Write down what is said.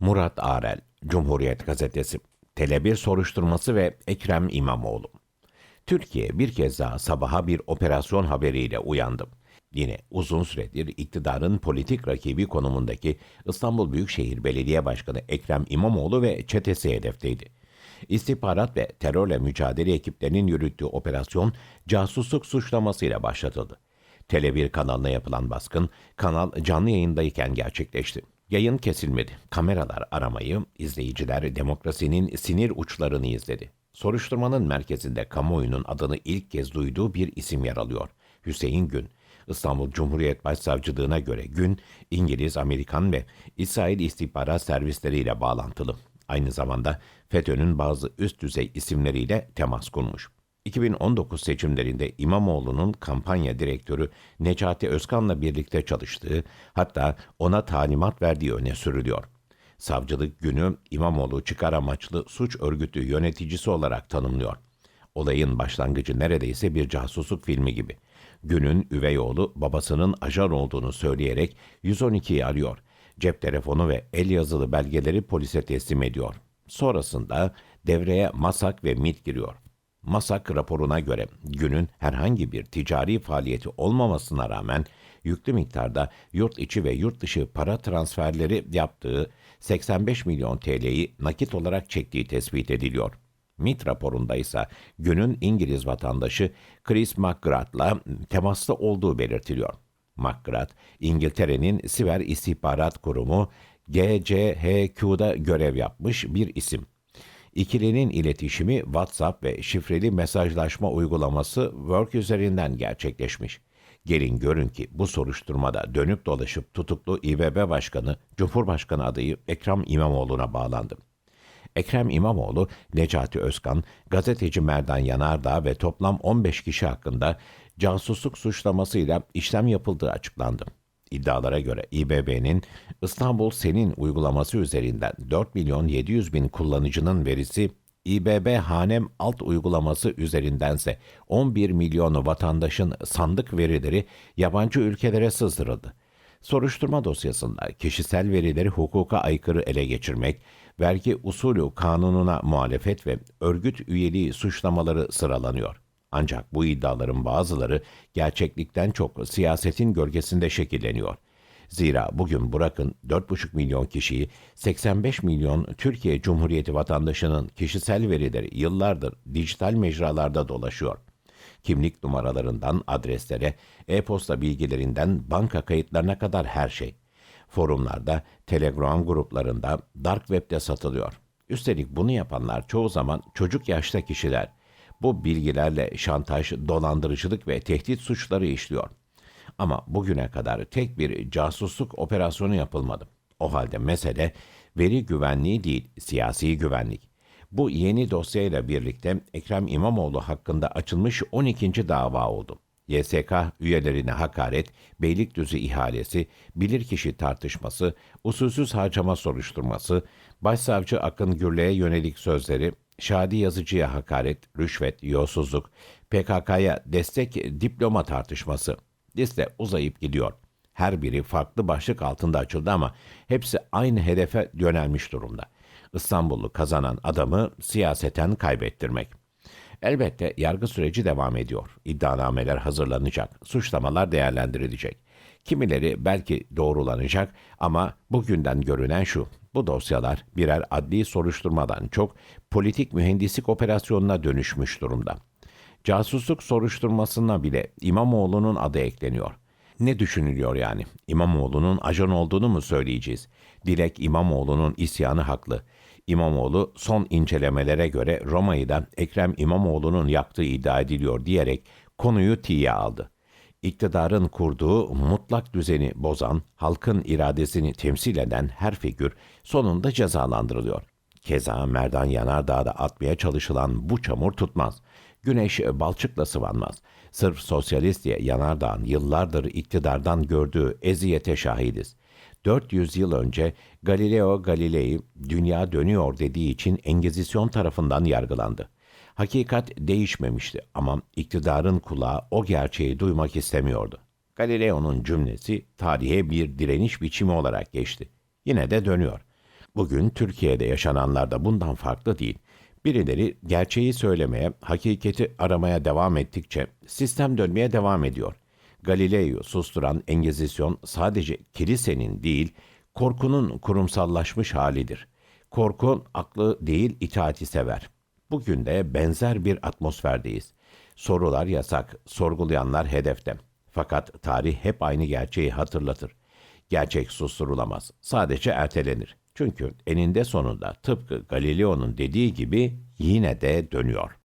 Murat Arel, Cumhuriyet Gazetesi, Tele1 soruşturması ve Ekrem İmamoğlu. Türkiye bir kez daha sabaha bir operasyon haberiyle uyandı. Yine uzun süredir iktidarın politik rakibi konumundaki İstanbul Büyükşehir Belediye Başkanı Ekrem İmamoğlu ve çetesi hedefteydi. İstihbarat ve terörle mücadele ekiplerinin yürüttüğü operasyon casusluk suçlamasıyla başlatıldı. Tele1 kanalına yapılan baskın kanal canlı yayındayken gerçekleşti. Yayın kesilmedi. Kameralar aramayı, izleyiciler demokrasinin sinir uçlarını izledi. Soruşturmanın merkezinde kamuoyunun adını ilk kez duyduğu bir isim yer alıyor. Hüseyin Gün. İstanbul Cumhuriyet Başsavcılığına göre Gün, İngiliz, Amerikan ve İsrail istihbarat servisleriyle bağlantılı. Aynı zamanda FETÖ'nün bazı üst düzey isimleriyle temas kurmuş. 2019 seçimlerinde İmamoğlu'nun kampanya direktörü Necati Özkan'la birlikte çalıştığı, hatta ona talimat verdiği öne sürülüyor. Savcılık günü İmamoğlu çıkar amaçlı suç örgütü yöneticisi olarak tanımlıyor. Olayın başlangıcı neredeyse bir casusluk filmi gibi. Günün üvey oğlu babasının ajan olduğunu söyleyerek 112'yi arıyor. Cep telefonu ve el yazılı belgeleri polise teslim ediyor. Sonrasında devreye MASAK ve MİT giriyor. MASAK raporuna göre günün herhangi bir ticari faaliyeti olmamasına rağmen yüklü miktarda yurt içi ve yurt dışı para transferleri yaptığı 85 milyon TL'yi nakit olarak çektiği tespit ediliyor. MIT raporunda ise günün İngiliz vatandaşı Chris McGrath'la temaslı olduğu belirtiliyor. McGrath, İngiltere'nin siber istihbarat kurumu GCHQ'da görev yapmış bir isim. İkilinin iletişimi WhatsApp ve şifreli mesajlaşma uygulaması Work üzerinden gerçekleşmiş. Gelin görün ki bu soruşturmada dönüp dolaşıp tutuklu İBB Başkanı, Cumhurbaşkanı adayı Ekrem İmamoğlu'na bağlandı. Ekrem İmamoğlu, Necati Özkan, gazeteci Merdan Yanardağ ve toplam 15 kişi hakkında casusluk suçlamasıyla işlem yapıldığı açıklandı. İddialara göre İBB'nin İstanbul Senin uygulaması üzerinden 4 milyon 700 bin kullanıcının verisi İBB Hanem alt uygulaması üzerindense 11 milyon vatandaşın sandık verileri yabancı ülkelere sızdırıldı. Soruşturma dosyasında kişisel verileri hukuka aykırı ele geçirmek, vergi usulü kanununa muhalefet ve örgüt üyeliği suçlamaları sıralanıyor. Ancak bu iddiaların bazıları gerçeklikten çok siyasetin gölgesinde şekilleniyor. Zira bugün bırakın 4,5 milyon kişiyi 85 milyon Türkiye Cumhuriyeti vatandaşının kişisel verileri yıllardır dijital mecralarda dolaşıyor. Kimlik numaralarından adreslere, e-posta bilgilerinden banka kayıtlarına kadar her şey. Forumlarda, Telegram gruplarında, Dark Web'de satılıyor. Üstelik bunu yapanlar çoğu zaman çocuk yaşta kişiler. Bu bilgilerle şantaj, dolandırıcılık ve tehdit suçları işliyor. Ama bugüne kadar tek bir casusluk operasyonu yapılmadı. O halde mesele veri güvenliği değil, siyasi güvenlik. Bu yeni dosyayla birlikte Ekrem İmamoğlu hakkında açılmış 12. dava oldu. YSK üyelerine hakaret, Beylikdüzü ihalesi, bilirkişi tartışması, usulsüz harcama soruşturması, Başsavcı Akın Gürle'ye yönelik sözleri, Şadi Yazıcı'ya hakaret, rüşvet, yolsuzluk, PKK'ya destek diploma tartışması. Liste uzayıp gidiyor. Her biri farklı başlık altında açıldı ama hepsi aynı hedefe yönelmiş durumda. İstanbul'u kazanan adamı siyaseten kaybettirmek. Elbette yargı süreci devam ediyor. İddianameler hazırlanacak, suçlamalar değerlendirilecek. Kimileri belki doğrulanacak ama bugünden görünen şu. Bu dosyalar birer adli soruşturmadan çok politik mühendislik operasyonuna dönüşmüş durumda. Casusluk soruşturmasına bile İmamoğlu'nun adı ekleniyor. Ne düşünülüyor yani? İmamoğlu'nun ajan olduğunu mu söyleyeceğiz? Dilek İmamoğlu'nun isyanı haklı. İmamoğlu son incelemelere göre Roma'yı da Ekrem İmamoğlu'nun yaktığı iddia ediliyor diyerek konuyu tiye aldı. İktidarın kurduğu mutlak düzeni bozan, halkın iradesini temsil eden her figür sonunda cezalandırılıyor. Keza Merdan Yanardağ'da atmaya çalışılan bu çamur tutmaz. Güneş balçıkla sıvanmaz. Sırf sosyalist diye Yanardağ'ın yıllardır iktidardan gördüğü eziyete şahidiz. 400 yıl önce Galileo Galilei dünya dönüyor dediği için Engizisyon tarafından yargılandı. Hakikat değişmemişti ama iktidarın kulağı o gerçeği duymak istemiyordu. Galileo'nun cümlesi tarihe bir direniş biçimi olarak geçti. Yine de dönüyor. Bugün Türkiye'de yaşananlar da bundan farklı değil. Birileri gerçeği söylemeye, hakikati aramaya devam ettikçe sistem dönmeye devam ediyor. Galileo'yu susturan Engizisyon sadece kilisenin değil, korkunun kurumsallaşmış halidir. Korku aklı değil itaati sever. Bugün de benzer bir atmosferdeyiz. Sorular yasak, sorgulayanlar hedefte. Fakat tarih hep aynı gerçeği hatırlatır. Gerçek susturulamaz, sadece ertelenir. Çünkü eninde sonunda tıpkı Galileo'nun dediği gibi yine de dönüyor.